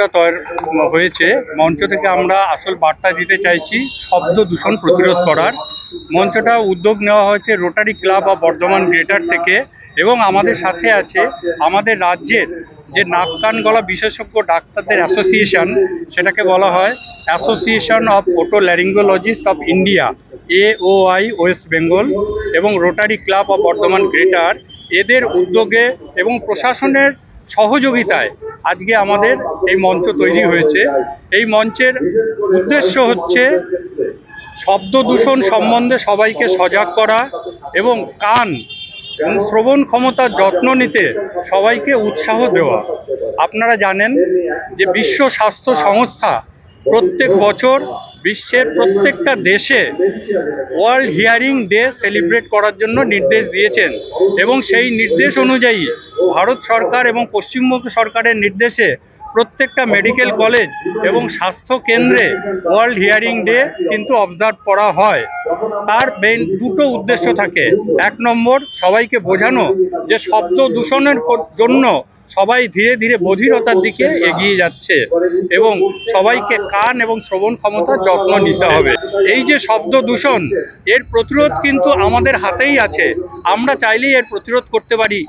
মঞ্চটা তৈরি হয়েছে। মঞ্চ থেকে আমরা আসল বার্তা দিতে চাইছি শব্দ দূষণ প্রতিরোধ করার। মঞ্চটা উদ্যোগ নেওয়া হয়েছে Rotary club of Bardhaman greater থেকে এবং আমাদের সাথে আছে আমাদের রাজ্যের যে নাক কান গলা বিশেষজ্ঞ ডাক্তারদের অ্যাসোসিয়েশন, সেটাকে বলা হয় association of otolaryngologist of India A O I West Bengal এবং Rotary club of Bardhaman greater এদের উদ্যোগে এবং প্রশাসনের সহযোগিতায় আজকে আমাদের এই মঞ্চ তৈরি হয়েছে। এই মঞ্চের উদ্দেশ্য হচ্ছে শব্দ দূষণ সম্বন্ধে সবাইকে সজাগ করা এবং কান এবং শ্রবণ ক্ষমতার যত্ন নিতে সবাইকে উৎসাহ দেওয়া। আপনারা জানেন যে বিশ্ব স্বাস্থ্য সংস্থা প্রত্যেক বছর বিশ্বের প্রত্যেকটা দেশে ওয়ার্ল্ড হিয়ারিং ডে সেলিব্রেট করার জন্য নির্দেশ দিয়েছেন এবং সেই নির্দেশ অনুযায়ী ভারত সরকার এবং পশ্চিমবঙ্গ সরকারের নির্দেশে প্রত্যেকটা মেডিকেল কলেজ এবং স্বাস্থ্য কেন্দ্রে ওয়ার্ল্ড হিয়ারিং ডে কিন্তু অবজার্ভ করা হয়। তার মেন দুটো উদ্দেশ্য থাকে। এক নম্বর, সবাইকে বোঝানো যে শব্দ দূষণের জন্য সবাই ধীরে ধীরে বধিরতার দিকে এগিয়ে যাচ্ছে এবং সবাইকে কান এবং শ্রবণ ক্ষমতার যত্ন নিতে হবে। এই যে শব্দ দূষণ, এর প্রতিরোধ কিন্তু আমাদের হাতেই আছে। আমরা চাইলেই এর প্রতিরোধ করতে পারি।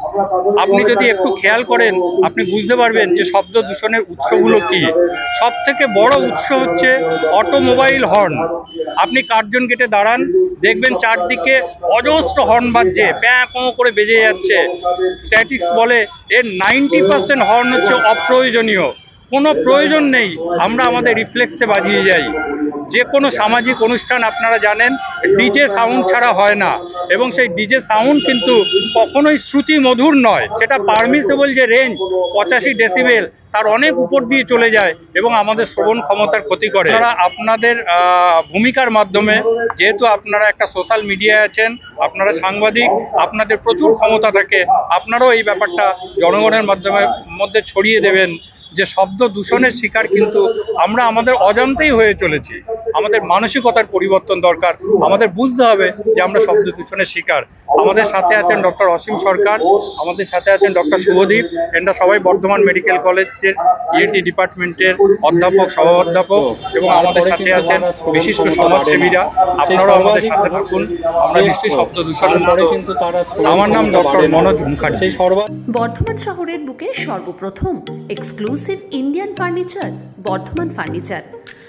আপনি যদি একটু খেয়াল করেন, আপনি বুঝতে পারবেন যে শব্দ দূষণের উৎসগুলো কি। সব থেকে বড় উৎস হচ্ছে অটোমোবাইল হর্ন। আপনি কার্জন গেটে দাঁড়ান, দেখবেন চারদিকে অজস্র হর্ন বাজছে, প্যাঁ, পো করে বেজে যাচ্ছে। স্ট্যাটিক্স বলে এর নাইনটি পার্সেন্ট হর্ন হচ্ছে অপ্রয়োজনীয়। কোনো প্রয়োজন নেই, আমরা আমাদের রিফ্লেক্সে বাজিয়ে যাই। যে কোনো সামাজিক অনুষ্ঠান আপনারা জানেন ডিজে সাউন্ড ছাড়া হয় না। এবং সেই ডিজে সাউন্ড কিন্তু কখনোই শ্রুতি মধুর নয়। সেটা পারমিসেবল যে রেঞ্জ পঁচাশি ডেসিবেল তার অনেক উপর দিয়ে চলে যায় এবং আমাদের শ্রবণ ক্ষমতার ক্ষতি করে। তারা আপনাদের ভূমিকার মাধ্যমে, যেহেতু আপনারা একটা সোশ্যাল মিডিয়ায় আছেন, আপনারা সাংবাদিক, আপনাদের প্রচুর ক্ষমতা থাকে, আপনারাও এই ব্যাপারটা জনগণের মাধ্যমে, মধ্যে ছড়িয়ে দেবেন যে শব্দ দূষণের শিকার কিন্তু আমরা আমাদের অজান্তেই হয়ে চলেছি। আমাদের মানসিকতার পরিবর্তন দরকার। আমাদের বুঝতে হবে যে আমরা শব্দ দূষণের শিকার। আমাদের সাথে আছেন ডক্টর অসীম সরকার আমাদের সাথে আছেন ডক্টর শুভদীপ এরা সবাই বর্ধমান মেডিকেল কলেজের ইএনটি ডিপার্টমেন্টের অধ্যাপক সহ অধ্যাপক এবং আমাদের সাথে আছেন বিশিষ্ট সমাজসেবীরা। আপনারাও আমাদের সাথে থাকুন। আমরা নিশ্চয়ই শব্দ দূষণ তারপরে কিন্তু তারা আমার নাম ডক্টর মনোজ মুখার্জি। সেই সর্বা বর্ধমান শহরের বুকে সর্বপ্রথম exclusive Indian furniture Bardhaman furniture